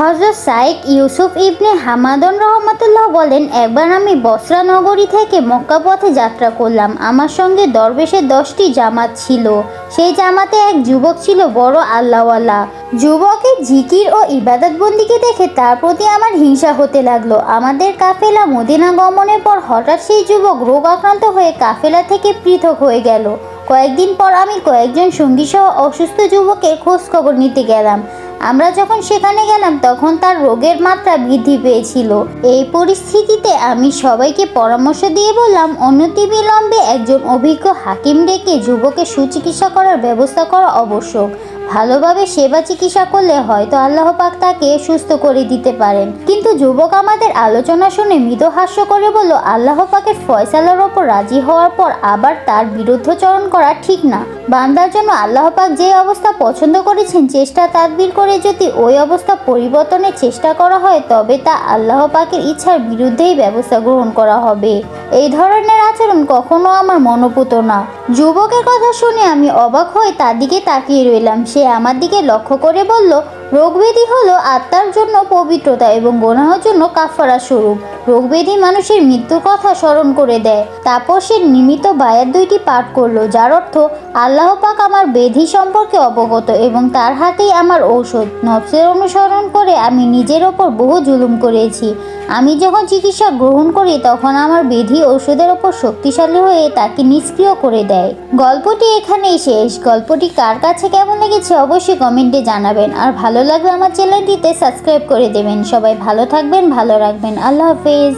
হজরত সাইক ইউসুফ ইবনে হামাদন রহমতুল্লাহ বলেন, একবার আমি বসরা নগরী থেকে মক্কা পথে যাত্রা করলাম। আমার সঙ্গে দরবেশের দশটি জামাত ছিল। সেই জামাতে এক যুবক ছিল বড় আল্লাহওয়ালা। যুবকের জিকির ও ইবাদতবন্দিকে দেখে তার প্রতি আমার হিংসা হতে লাগল। আমাদের কাফেলা মদিনা গমনের পর হঠাৎ সেই যুবক রোগ আক্রান্ত হয়ে কাফেলা থেকে পৃথক হয়ে গেল। কয়েকদিন পর আমি কয়েকজন সঙ্গী সহ অসুস্থ যুবকের খোঁজ খবর নিতে গেলাম। আমরা যখন সেখানে গেলাম, তখন তার রোগের মাত্রা বৃদ্ধি পেয়েছিল। এই পরিস্থিতিতে আমি সবাইকে পরামর্শ দিয়ে বললাম, অনতি অনতিবিলম্বে একজন অভিজ্ঞ হাকিম ডেকে যুবকের সুচিকিৎসা করার ব্যবস্থা করা আবশ্যক। ভালোভাবে সেবা চিকিৎসা করলে হয়তো আল্লাহ পাক তাকে সুস্থ করে দিতে পারেন। কিন্তু যুবক আমাদের আলোচনা শুনে মৃদু হাস্য করে বলল, আল্লাহ পাকের ফয়সালার ওপর রাজি হওয়ার পর আবার তার বিরুদ্ধচরণ করা ঠিক না। বান্দার জন্য আল্লাহ পাক যে অবস্থা পছন্দ করেছেন, চেষ্টা তাদবির করে যদি ওই অবস্থা পরিবর্তনের চেষ্টা করা হয়, তবে তা আল্লাহ পাকের ইচ্ছার বিরুদ্ধেই ব্যবস্থা গ্রহণ করা হবে। এই ধরনের আচরণ কখনো আমার মনোপুত না। যুবকের কথা শুনে আমি অবাক হয়ে তার দিকে তাকিয়ে রইলাম। সে আমার দিকে লক্ষ্য করে বলল রোগব্যাধি হলো আত্মার জন্য পবিত্রতা এবং গোনাহর জন্য কাফারা স্বরূপ। রোগব্যাধি মানুষের মৃত্যুর কথা স্মরণ করে দেয়। তারপর সে নিমিত বায়াত দুইটি পাঠ করল, যার অর্থ, আল্লাহ পাক আমার বেধি সম্পর্কে অবগত এবং তার হাতেই আমার ঔষধ। নফসের অনুসরণ করে আমি নিজের ওপর বহু জুলুম করেছি। আমি যখন চিকিৎসা গ্রহণ করি, তখন আমার বেধি ঔষধের ওপর শক্তিশালী হয়ে তাকে নিষ্ক্রিয় করে দেয়। গল্পটি এখানেই শেষ। গল্পটি কার কাছে কেমন লেগেছে অবশ্যই কমেন্টে জানাবেন। আর ভালো লাগলে আমার চ্যানেলটিতে সাবস্ক্রাইব করে দেবেন। সবাই ভালো থাকবেন ভালো রাখবেন। আল্লাহ হাফেজ।